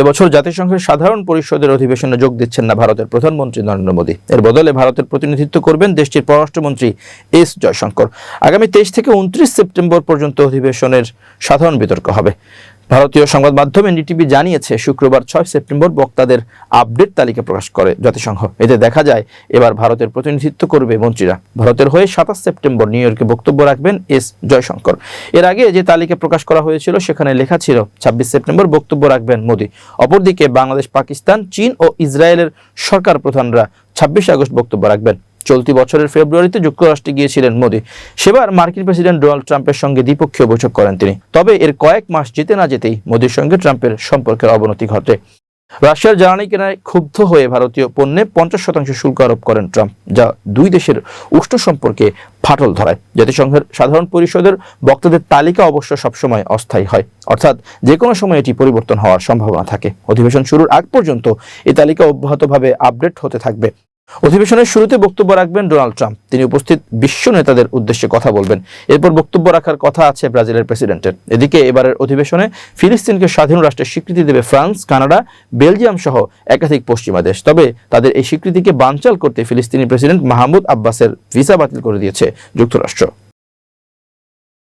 এবছর জাতিসংঘের সাধারণ পরিষদের অধিবেশনে যোগ দিচ্ছেন না ভারতের প্রধানমন্ত্রী নরেন্দ্র মোদী। এর বদলে ভারতের প্রতিনিধিত্ব করবেন দেশটির পররাষ্ট্রমন্ত্রী এস জয়শঙ্কর। আগামী তেইশ থেকে উনত্রিশ সেপ্টেম্বর পর্যন্ত অধিবেশনের সাধারণ বিতর্ক হবে। ভারতীয় সংবাদ মাধ্যম এনডিটিভি জানিয়েছে, শুক্রবার ছয় সেপ্টেম্বর বক্তাদের আপডেট তালিকা প্রকাশ করে জাতিসংঘ। এতে দেখা যায়, এবার ভারতের প্রতিনিধিত্ব করবে মন্ত্রীরা। ভারতের হয়ে সাতাশ সেপ্টেম্বর নিউ ইয়র্কে বক্তব্য রাখবেন এস জয়শঙ্কর। এর আগে যে তালিকা প্রকাশ করা হয়েছিল, সেখানে লেখা ছিল, ছাব্বিশ সেপ্টেম্বর বক্তব্য রাখবেন মোদী। অপরদিকে বাংলাদেশ, পাকিস্তান, চীন ও ইসরায়েলের সরকার প্রধানরা ছাব্বিশ আগস্ট বক্তব্য রাখবেন। চলতি বছরের ফেব্রুয়ারিতে যুক্তরাষ্ট্রে গিয়েছিলেন মোদি। সেবার মার্কিন প্রেসিডেন্ট ডোনাল্ড ট্রাম্পের সঙ্গে দ্বিপক্ষীয় বৈঠক করেন তিনি। তবে এর কয়েক মাস যেতে না যেতেই মোদির সঙ্গে ট্রাম্পের সম্পর্কের অবনতি ঘটে। রাশিয়ার জ্বালানি কেনায় ক্ষুব্ধ হয়ে ভারতীয় পণ্যে পঞ্চাশ শতাংশ শুল্ক আরোপ করেন ট্রাম্প, যা দুই দেশের উষ্ণ সম্পর্কে ফাটল ধরায়। জাতিসংঘের সাধারণ পরিষদের বক্তাদের তালিকা অবশ্য সবসময় অস্থায়ী হয়। অর্থাৎ যে কোনো সময় এটি পরিবর্তন হওয়ার সম্ভাবনা থাকে। অধিবেশন শুরুর আগ পর্যন্ত এই তালিকা অব্যাহতভাবে আপডেট হতে থাকবে। অধিবেশনের শুরুতে বক্তব্য রাখবেন ডোনাল্ড ট্রাম্প। তিনি উপস্থিত বিশ্ব নেতাদের উদ্দেশ্যে কথা বলবেন। এরপর বক্তব্য রাখার কথা আছে ব্রাজিলের প্রেসিডেন্টের। এদিকে এবারের অধিবেশনে ফিলিস্তিনকে স্বাধীন রাষ্ট্রের স্বীকৃতি দেবে ফ্রান্স, কানাডা, বেলজিয়াম সহ একাধিক পশ্চিমা দেশ। তবে তাদের এই স্বীকৃতিকে বানচাল করতে ফিলিস্তিনি প্রেসিডেন্ট মাহমুদ আব্বাসের ভিসা বাতিল করে দিয়েছে যুক্তরাষ্ট্র।